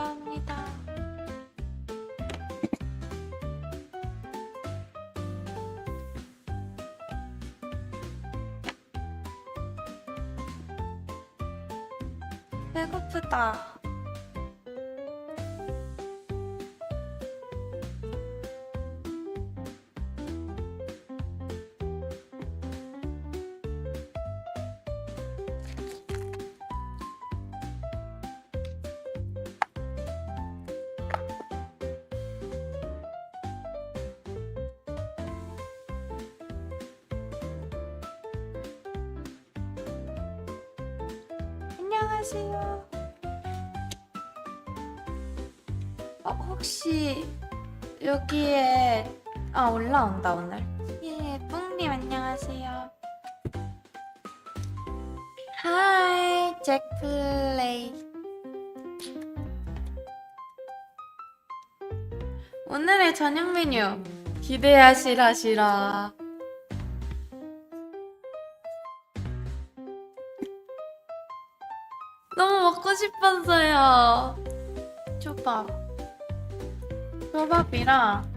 감사합니다. 배고프다. 안녕하세요. 어, 혹시 여기에 아 올라온다 오늘. 예, 뿡님 안녕하세요. 하이 잭플레이. 오늘의 저녁 메뉴 기대하시라시라. 싶었어요. 초밥. 초밥이랑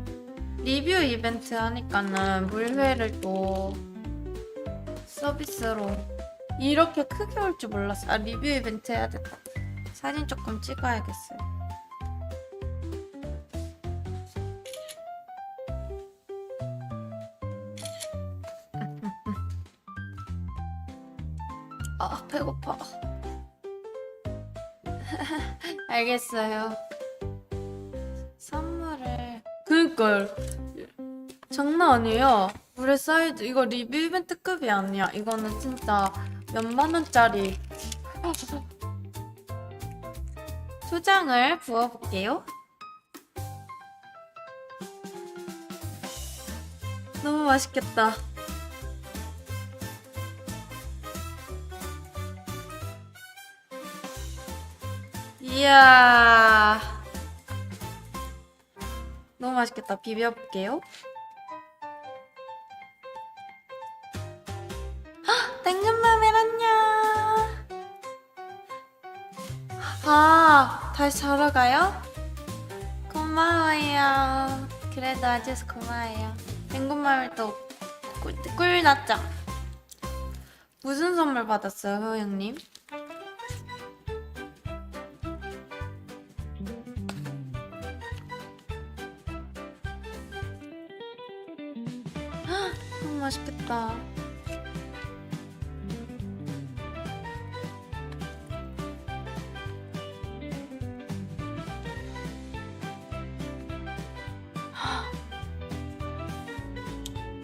리뷰 이벤트 하니까는 물회를 또 서비스로 이렇게 크게 올 줄 몰랐어. 아 리뷰 이벤트 해야 됐다. 사진 조금 찍어야겠어요. 알겠어요. 선물을 그니까요. 장난 아니에요. 물의 사이즈 이거 리뷰 이벤트급이 아니야. 이거는 진짜 몇만 원짜리. 초장을 부어볼게요. 너무 맛있겠다. 이야. 너무 맛있겠다. 비벼볼게요. 헉! 당근마멜 안녕. 아, 다시 자러 가요? 고마워요. 그래도 아주 고마워요. 당근마멜 또 꿀, 꿀 났죠? 무슨 선물 받았어요, 효영님? 맛있겠다.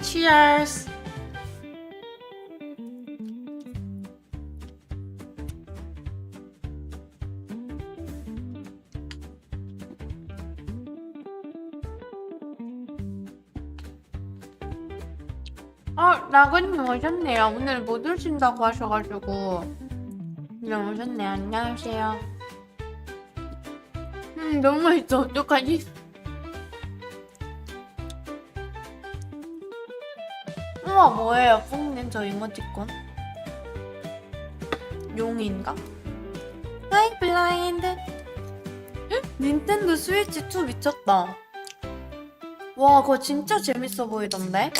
Cheers. 어, 라그님 오셨네요. 오늘 못 오신다고 하셔가지고. 네, 오셨네 요. 안녕하세요. 음, 너무 맛있어. 어떡하지? 우와, 뭐예요? 뿡님 저 이모티콘? 용인가? 하이, 블라인드. 헉, 닌텐도 스위치 2 미쳤다. 와, 그거 진짜 재밌어 보이던데?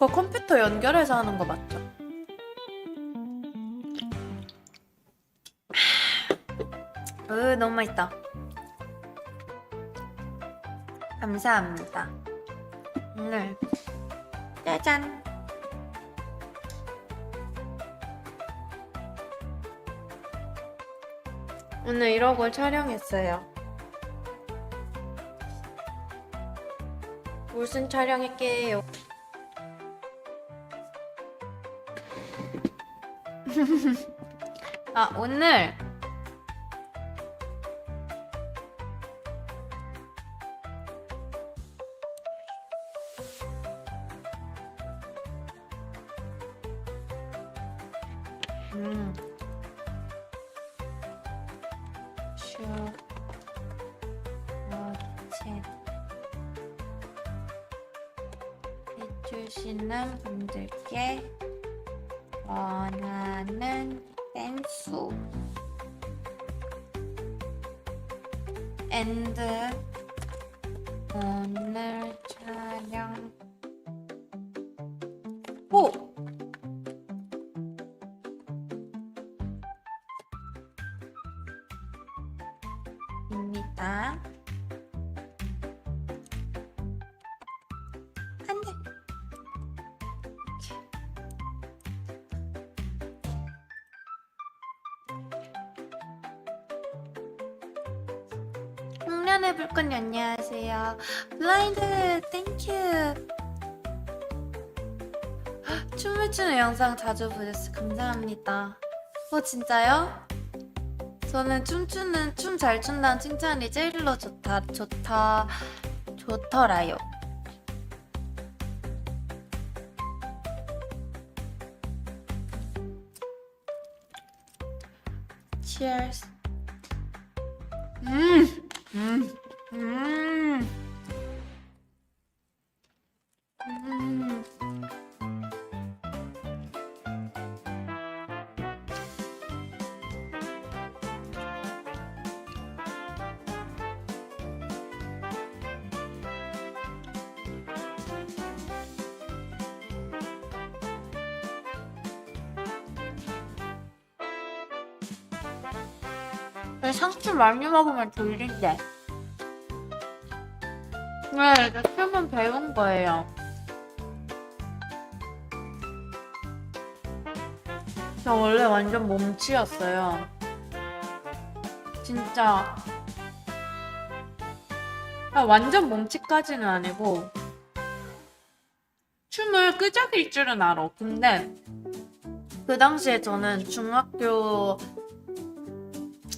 그거 컴퓨터 연결해서 하는 거 맞죠? 으 너무 맛있다. 감사합니다. 오늘 짜잔. 오늘 이러고 촬영했어요. 무슨 촬영할게요? 아, 오늘 엔드 오늘 촬영 오! 블라인드 땡큐. 헉, 춤을 추는 영상 자주 보셨어요. 감사합니다. 어 진짜요? 저는 춤추는 춤 잘 춘다는 칭찬이 제일로 좋다 좋다 좋더라요. Cheers. 음, 음, 음, 음. 왜 상추 많이 먹으면 졸린데? 네, 이제 춤은 배운 거예요. 저 원래 완전 몸치였어요. 진짜. 아, 완전 몸치까지는 아니고, 춤을 끄적일 줄은 알아. 근데, 그 당시에 저는 중학교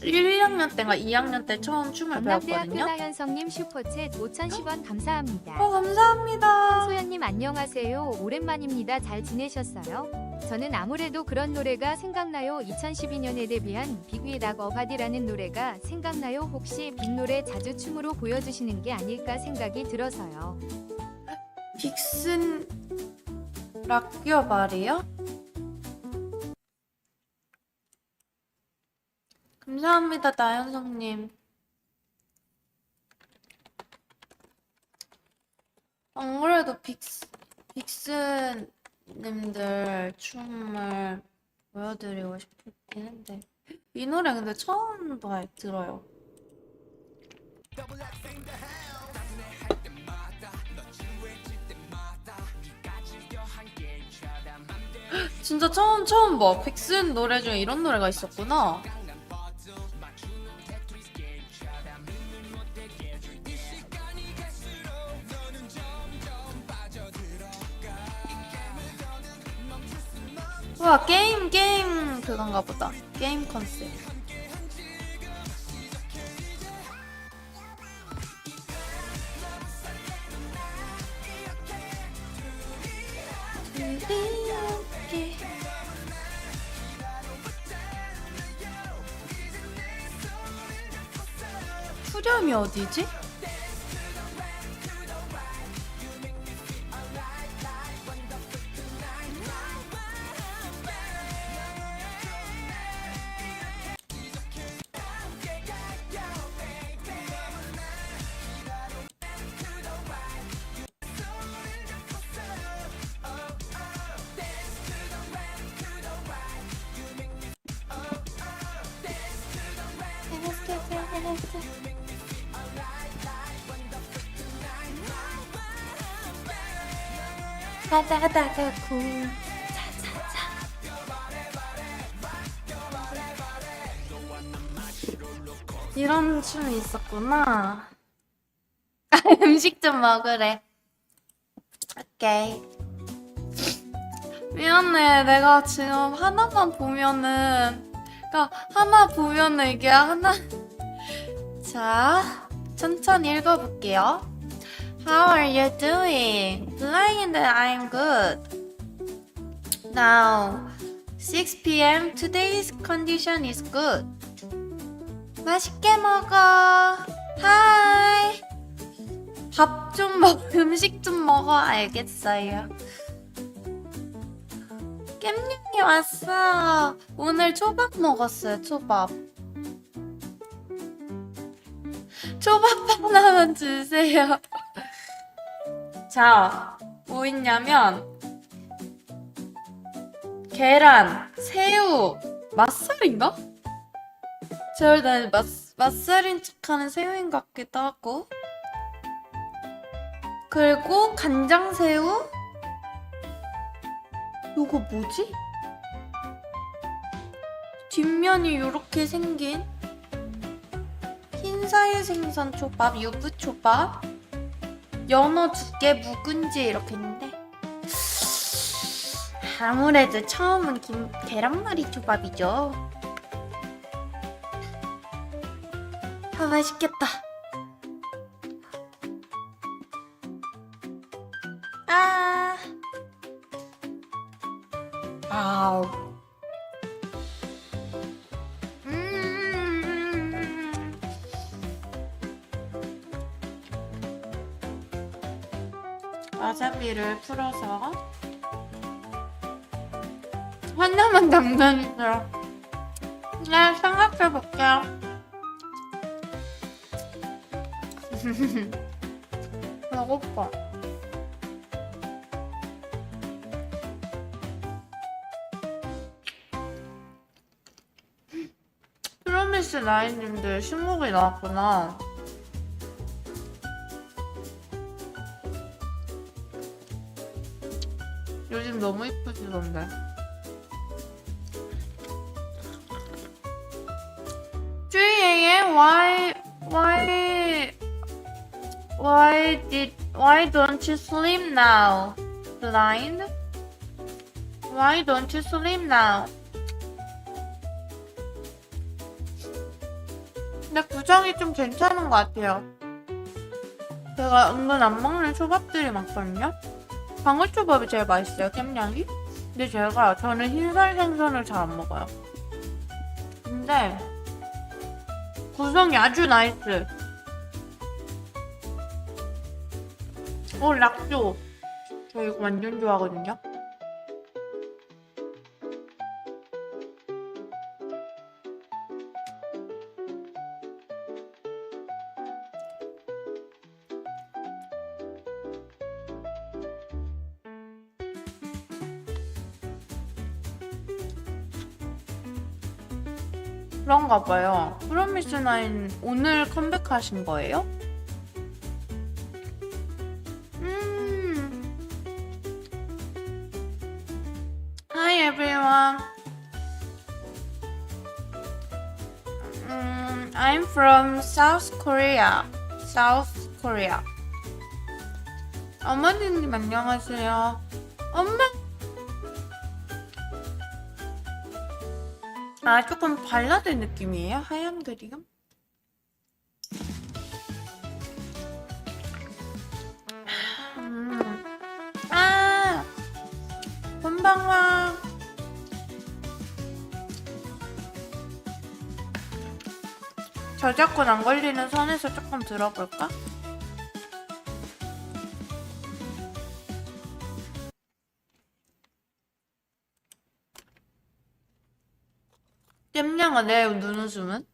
1, 2학년 때인가 2학년 때 처음 춤을 경남대학교 배웠거든요. 나현성님 슈퍼챗 5,010원 감사합니다. 어, 감사합니다. 소연님 안녕하세요. 오랜만입니다. 잘 지내셨어요? 저는 아무래도 그런 노래가 생각나요. 2012년에 데뷔한 빅위 락 어바디라는 노래가 생각나요. 혹시 빅 노래 자주 춤으로 보여주시는 게 아닐까 생각이 들어서요. 빅슨 락겨 말이요? 감사합니다, 나연성님. 안 그래도 빅스, 빅스님들 춤을 보여드리고 싶긴 한데. 이 노래 근데 처음 봐- 들어요. 진짜 처음 처음 봐. 빅슨 노래 중에 이런 노래가 있었구나. 그건가 보다. 게임 컨셉. 후렴이 어디지? 구 차차차 이런 춤이 있었구나. 음식 좀 먹으래. 오케이. 미안해. 내가 지금 하나만 보면은 그니까 하나 보면은 이게 하나. 자 천천히 읽어볼게요 How are you doing? Blind, I'm good. Now, 6 p.m. Today's condition is good. 맛있게 먹어. Hi. 밥 좀 먹, 음식 좀 먹어. 알겠어요. 깻님이 왔어. 오늘 초밥 먹었어요, 초밥. 초밥 하나만 주세요. 자, 뭐 있냐면 계란, 새우, 맛살인가? 나 맛, 맛살인 척하는 새우인 것 같기도 하고 그리고 간장새우 요거 뭐지? 뒷면이 요렇게 생긴 흰살 생선 초밥, 유부 초밥, 연어 두께 묵은지 이렇게 있는데 아무래도 처음은 김, 계란말이 초밥이죠. 아 맛있겠다. 와사비를 풀어서 담가주세요. 네, 생각해볼게요. 배고파. 프로미스 나인님들 신곡이 나왔구나. 너무 이쁘시던데. 주희의 why why why did why don't you sleep now? Blind? Why don't you sleep now? 근데 구정이 좀 괜찮은 것 같아요. 제가 은근 안 먹는 초밥들이 많거든요. 방울초밥이 제일 맛있어요, 깻냥이. 근데 제가 저는 흰살 생선을 잘 안 먹어요. 근데 구성이 아주 나이스. 오 락조. 저 이거 완전 좋아하거든요. 그런가 봐요. 프로미스 나인 오늘 컴백하신 거예요? 음. Hi everyone. 음, I'm from South Korea. South Korea. 어머니님 안녕하세요. 엄마. 아, 조금 발라드 느낌이에요? 하얀 그림? 음. 아, 본방와. 저작권 안 걸리는 선에서 조금 들어볼까? 내 눈웃음은?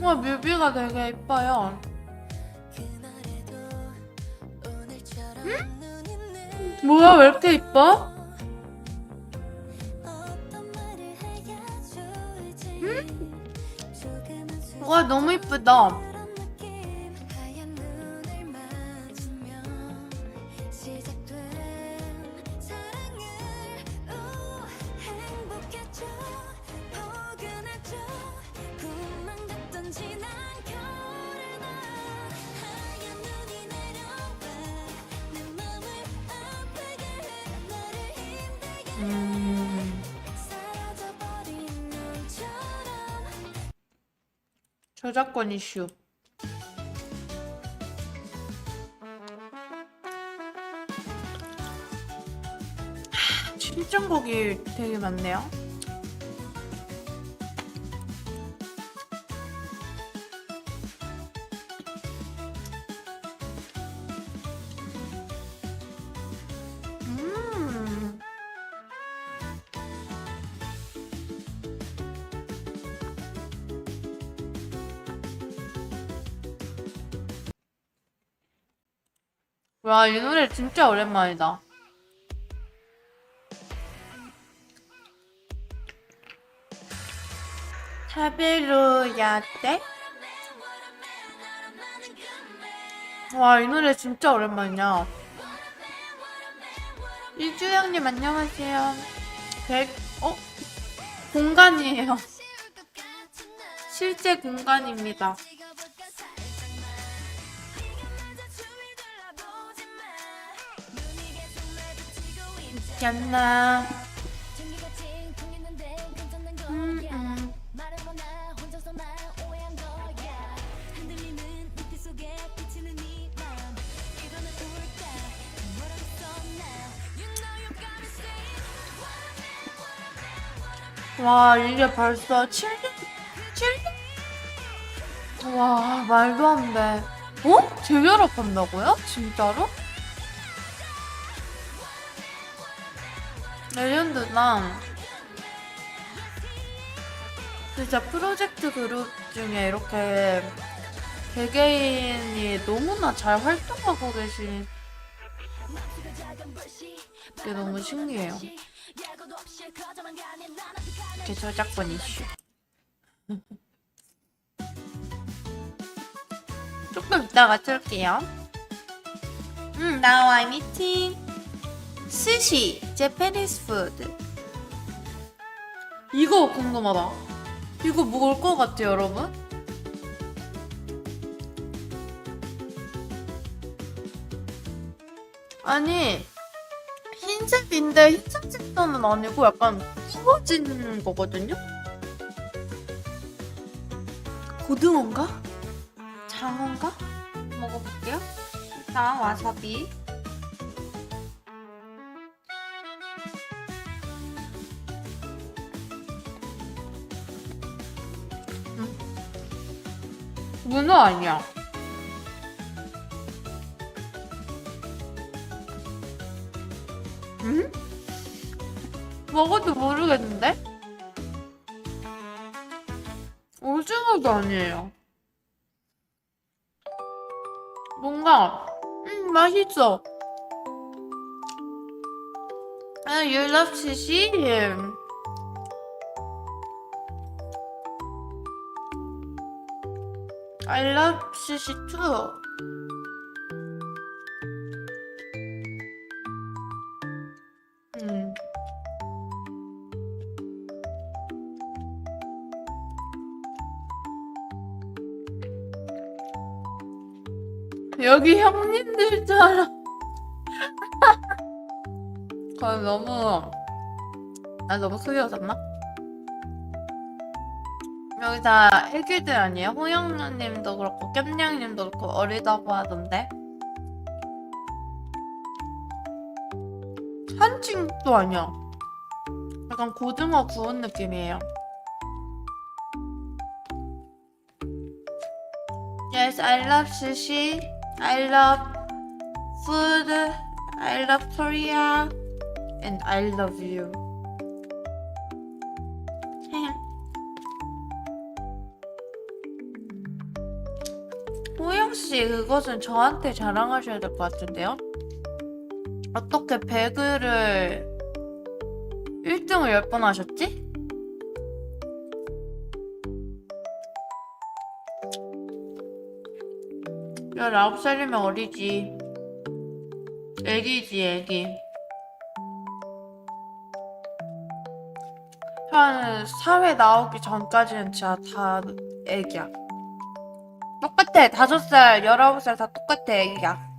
와 뮤비가 되게 예뻐요. 내려 뭐야 왜 이렇게 예뻐? 조금은 와 너무 예쁘다 저작권 이슈. 하, 출전곡이 되게 많네요. 와, 이 노래 진짜 오랜만이다. 타베루야 때? 와, 이 노래 진짜 오랜만이야. 이주영님 안녕하세요. 백, 어? 공간이에요. 실제 공간입니다. You gotta say 와, 이게 벌써 7년? 7년? 와, 말도 안 돼. 어? 재결합한다고요? 진짜로? 레전드다. 진짜 프로젝트 그룹 중에 이렇게 개개인이 너무나 잘 활동하고 계신 게 너무 신기해요. 이렇게 저작권 이슈. 조금 이따가 틀게요. 음, now I'm eating 스시, Japanese food. 이거 궁금하다. 이거 먹을 것 같아요, 여러분? 아니, 흰색인데 흰색 색깔은 아니고 약간 구워진 거거든요? 고등어인가? 장어인가? 먹어볼게요. 일단 와사비. 문어 아니야. 음? 먹어도 모르겠는데? 오징어도 아니에요. 뭔가, 음, 맛있어. 아, you love? I love sushi too. 음. 여기 형님들처럼. 아, 너무, 아, 너무 크게 웃었나? 여기 다 애기들 아니에요? 호영님도 그렇고, 깸냥님도 그렇고, 어리다고 하던데. 한층도 아니야. 약간 고등어 구운 느낌이에요. Yes, I love sushi. I love food. I love Korea. And I love you. 그것은 저한테 자랑하셔야 될 것 같은데요? 어떻게 배그를 1등을 10번 하셨지? 열아홉 살이면 어리지. 애기지, 애기. 한 사회 나오기 전까지는 진짜 다 애기야. 똑같아. 다섯 살, 열아홉 살 다 똑같아, 애기야.